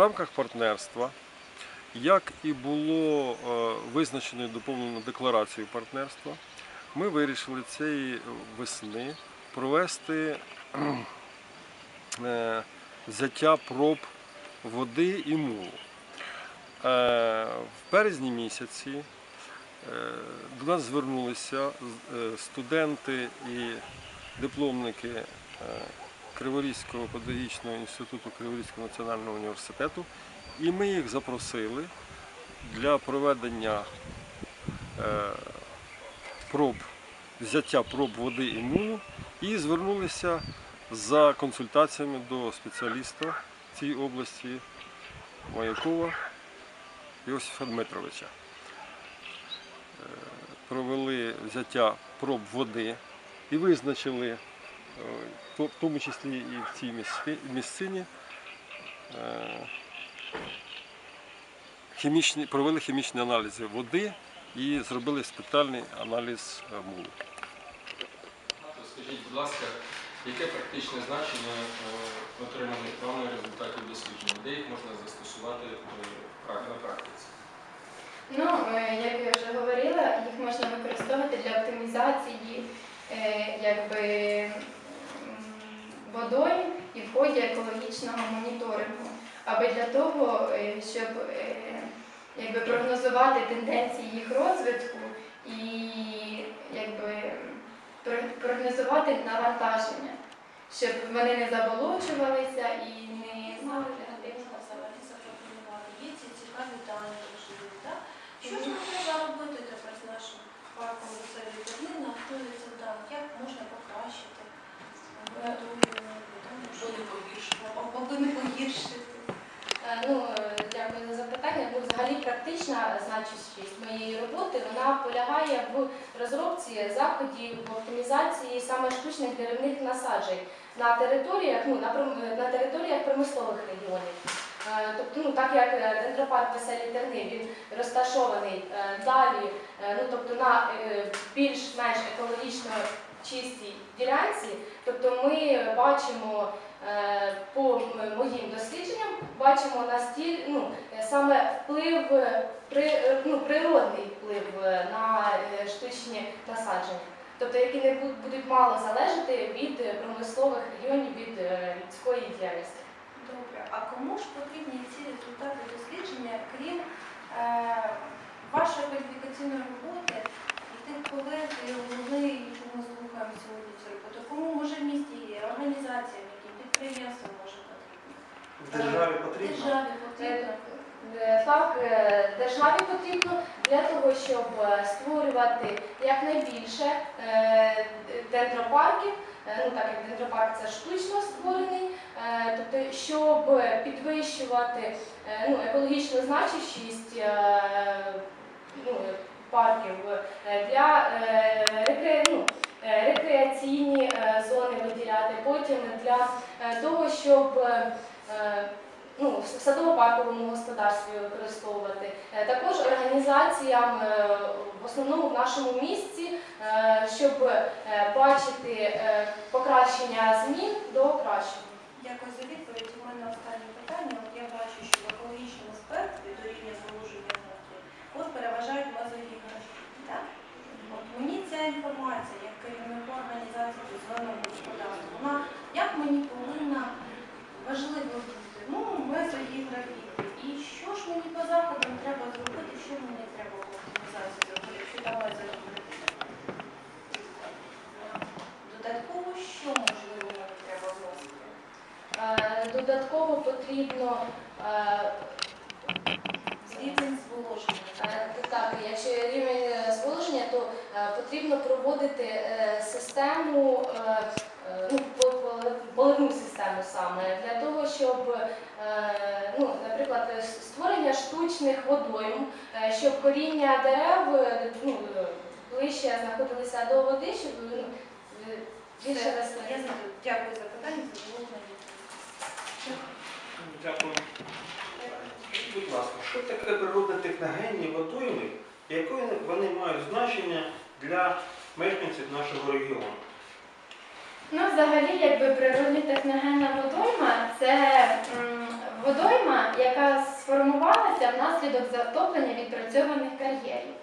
рамках партнерства, як і було е, визначено і доповнено декларацією партнерства, ми вирішили цієї весни провести е, взяття проб води і мулу. Е, В березні місяці до нас звернулися студенти і дипломники Криворізького педагогічного інституту Криворізького національного університету, і ми їх запросили для проведення е, проб, взяття проб води і мулу і звернулися за консультаціями до спеціаліста цій області Маякова Йосифа Дмитровича. Е, Провели взяття проб води і визначили, в тому числі і в цій місцині, е, хімічні, провели хімічні аналізи води і зробили спеціальний аналіз е, мулу. Скажіть, будь ласка, яке практичне значення е, отриманих вами результатів досліджень? Де їх можна застосувати е, на практиці? Ну, е, як я вже говорила, їх можна використовувати для оптимізації е, якби, водойм і в ході екологічного моніторингу, аби для того, е, щоб е, якби, прогнозувати тенденції їх розвитку і якби, прогнозувати навантаження, щоб вони не заболочувалися і не мали негативного взагалі запропонували. Є ці цікаві дані так? Що ж нам треба робити тепер з нашим парком веселі Берлина? Хто від завдав? Як можна покращити? Або не погіршити. Або не погіршити. Е, Ну, е, дякую за запитання. Ну, взагалі практична значущість моєї роботи вона полягає в розробці заходів в оптимізації саме штучних деревних насаджень на територіях, ну, на, на територіях промислових регіонів. Е, Тобто, ну, так як дендропарк Веселі Терни, він розташований далі, ну, тобто на більш-менш екологічно чистій ділянці, тобто ми бачимо по моїм дослідженням, бачимо настіль, ну, е, саме вплив, е, при, е, ну, природний вплив е, на е, штучні насадження, тобто які не будуть мало залежати від е, промислових регіонів, від е, людської діяльності. Добре. А кому ж потрібні ці результати дослідження, крім е, вашої кваліфікаційної роботи і тих колег і голови, які ми слухаємо сьогодні цю роботу? Кому може в місті є організаціям, яким підприємствам може потрібно? В державі потрібно. Потрібно. Е, Так, е, державі потрібно для того, щоб е, створювати якнайбільше е, дендропарків, е, ну так як дендропарк це штучно створений, е, тобто щоб підвищувати е, ну, екологічну значущість е, ну, парків е, для е, рекре- ну, е, рекреаційні е, зони виділяти, потім для е, того, щоб е, е, в садово-парковому господарстві використовувати. Е, Також організаціям е, в основному в нашому місці, е, щоб бачити покращення змін до кращого. Дякую за відповідь. У мене останнє питання. От я бачу, що в екологічному спектрі до рівня зволоження внутрі от переважають мазогіграфії. Так? От мені ця інформація, як керівнику організації дозволеного господарства, вона як мені повинна важливо бути? Ну, мезогіграфії. І що ж мені по заходам треба зробити, що мені треба в оптимізації зробити, якщо там мезогіграфія? Додатково, що можливо мені треба вносити? Е, Додатково потрібно е, Рівень зволоження. Е, Так, якщо рівень е, зволоження, то е, потрібно проводити е, систему, е, е, ну, по- по- поливну систему саме, для того, щоб, е, ну, наприклад, е, створення штучних водойм, е, щоб коріння дерев е, ну, е, ближче знаходилися до води, щоб ну, е, більше росли. Дякую за питання, задоволена. Дякую. Будь ласка, що таке природно-техногенні водойми, і яке вони мають значення для мешканців нашого регіону? Ну, взагалі, якби природні техногенна водойма це м, водойма, яка сформувалася внаслідок затоплення відпрацьованих кар'єрів.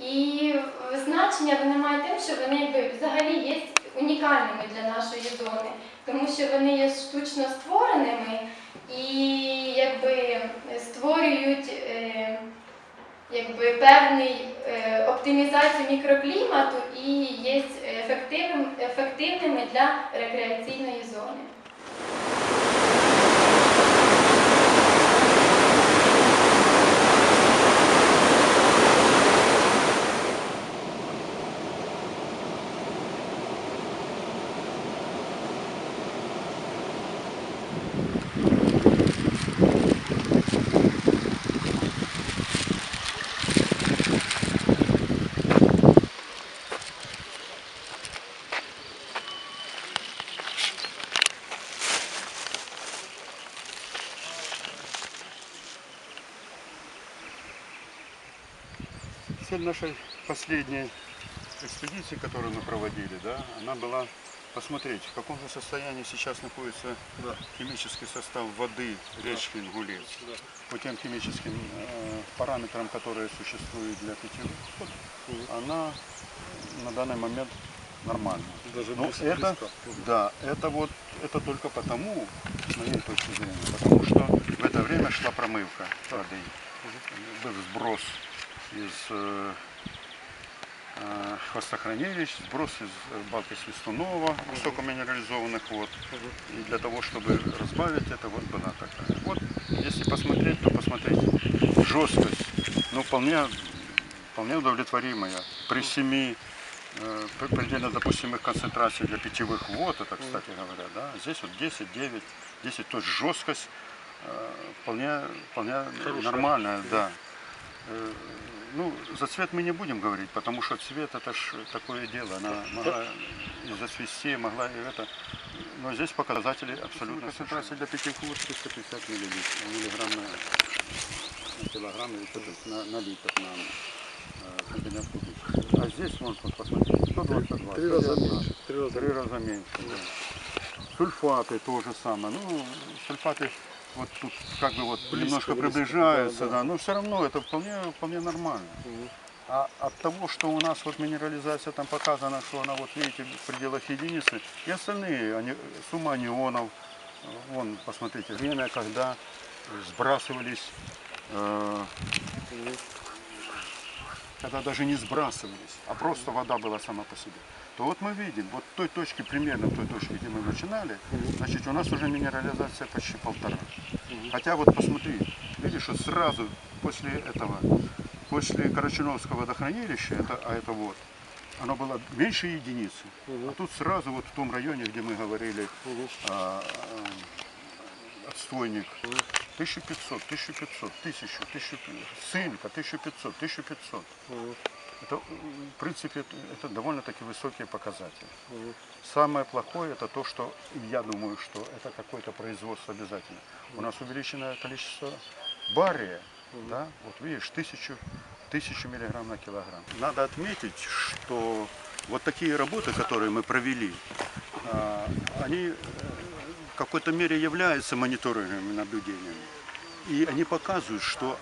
І е, значення вони мають тим, що вони якби, взагалі є унікальними для нашої зони, тому що вони є штучно створеними і якби створюють е, якби, певний е, оптимізацію мікроклімату і є ефективними для рекреаційної зони. Нашей последней экспедиции, которую мы проводили, да, она была посмотреть, в каком же состоянии сейчас находится Да. химический состав воды речки Ингулец. Да. По тем химическим э, параметрам, которые существуют для питьевых вод, она на данный момент нормальна. Даже Ну, близко- это, близко. да, это вот, это только потому, с моей точки зрения, потому что в это время шла промывка воды. Был сброс из э, э, хвостохранилищ, сброс из э, балки Свистунова, высокоминерализованных вод. И для того, чтобы разбавить это, вот была такая. Вот, если посмотреть, то посмотреть жесткость, ну, вполне, вполне удовлетворимая. При 7 э, пр- предельно допустимых концентраций для питьевых вод, это, кстати говоря, да, здесь вот 10, 9, 10, то есть жесткость э, вполне, вполне нормальная, да. Ну, за цвет мы не будем говорить, потому что цвет это ж такое дело. Она могла и засвести, могла и это. Но здесь показатели абсолютно. Концентрация для вод 350 миллилитров, миллиграмм на, на килограмм, или на, на литр, на э, сантиметр кубический. А здесь, вон, вот, посмотрите, 122. Три раза 122. меньше. Три раза Три раза меньше, да. Сульфаты то же самое. Ну, сульфаты вот тут как бы вот Близко, немножко близко, приближаются, да, да, да. но все равно это вполне, вполне нормально. Мгм. А от того, что у нас вот минерализация там показана, что она вот видите в пределах единицы, и остальные, они, сумма анионов, э, вон, посмотрите, время, когда сбрасывались, э, когда даже не сбрасывались, а просто вода была сама по себе, то вот мы видим, вот той точке, примерно той точке, где мы начинали, значит, у нас уже минерализация почти полтора. Хотя вот посмотри, видишь, вот сразу после этого, после Карачуновского водохранилища, это, а это вот, оно было меньше единицы. А тут сразу вот в том районе, где мы говорили, а, а, отстойник, 1500, 1500, 1000, 1000, цинка, 1500, 1500. Это, в принципе, это, довольно-таки высокие показатели. Мгм. Самое плохое это то, что я думаю, что это какое-то производство обязательно. У нас увеличенное количество бария, да, вот видишь, тысячу, тысячу миллиграмм на килограмм. Надо отметить, что вот такие работы, которые мы провели, а, они э, в какой-то мере являются мониторинговыми наблюдениями. И они показывают, что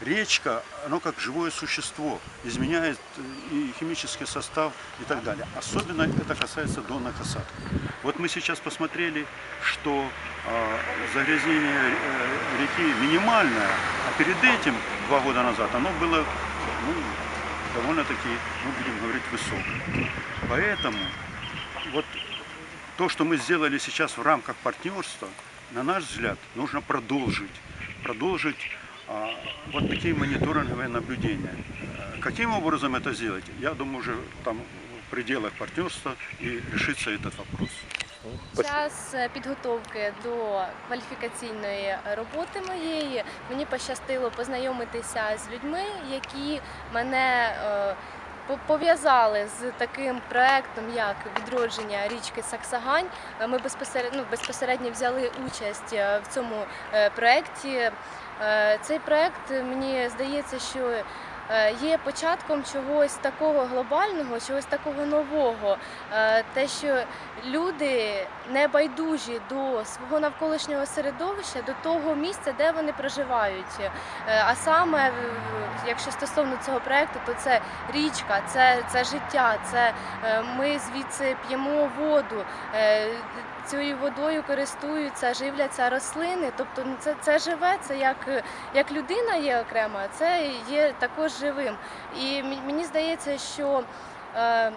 речка, оно как живое существо, изменяет э, и химический состав и так далее. Особенно это касается донных осадков. Вот мы сейчас посмотрели, что э, загрязнение э, реки минимальное, а перед этим, два года назад, оно было ну, довольно-таки, ну, будем говорить, высокое. Поэтому вот то, что мы сделали сейчас в рамках партнерства, на наш взгляд, нужно продолжить. Продолжить а, вот такие мониторинговые наблюдения. Э, Каким образом это сделать? Я думаю, уже там в пределах партнерства и решится этот вопрос. Під час е, підготовки до кваліфікаційної роботи моєї мені пощастило познайомитися з людьми, які мене е, по- пов'язали з таким проектом, як відродження річки Саксагань. Е, Ми безпосередньо, ну, безпосередньо взяли участь е, в цьому проєкті. Е, Цей проєкт, мені здається, що є початком чогось такого глобального, чогось такого нового. Е, Те, що люди не байдужі до свого навколишнього середовища, до того місця, де вони проживають. Е, А саме, якщо стосовно цього проекту, то це річка, це, це життя, це е, ми звідси п'ємо воду. Цією водою користуються, живляться рослини. Тобто ну, це, це живе, це як, як людина є окрема, це є також живим. І мені здається, що, е,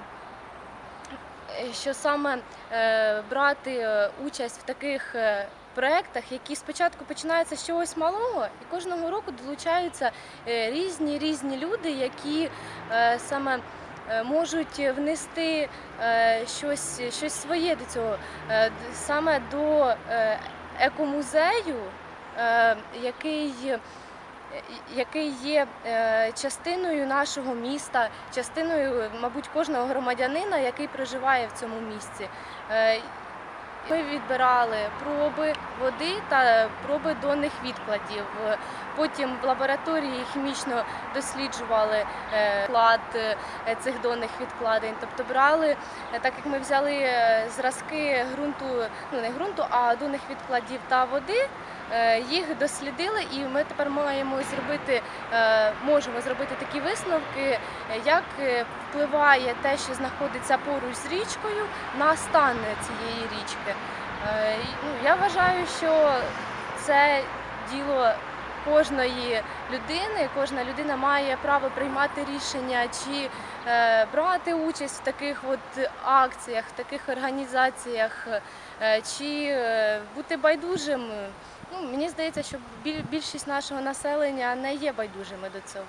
що саме е, брати е, участь в таких е, проєктах, які спочатку починаються з чогось малого, і кожного року долучаються е, різні різні люди, які е, саме можуть внести е, щось, щось своє до цього, Е, саме до е, екомузею, е, який який є е, частиною нашого міста, частиною, мабуть, кожного громадянина, який проживає в цьому місці. Ми відбирали проби води та проби донних відкладів. Потім в лабораторії хімічно досліджували е, склад е, цих донних відкладень. Тобто брали, е, так як ми взяли зразки ґрунту, ну не ґрунту, а донних відкладів та води. Е, Їх дослідили, і ми тепер маємо зробити, е, можемо зробити такі висновки, як е, впливає те, що знаходиться поруч з річкою, на стан цієї річки. Ну, я вважаю, що це діло кожної людини. Кожна людина має право приймати рішення, чи брати участь в таких от акціях, в таких організаціях, чи бути байдужим. Ну, мені здається, що більшість нашого населення не є байдужими до цього.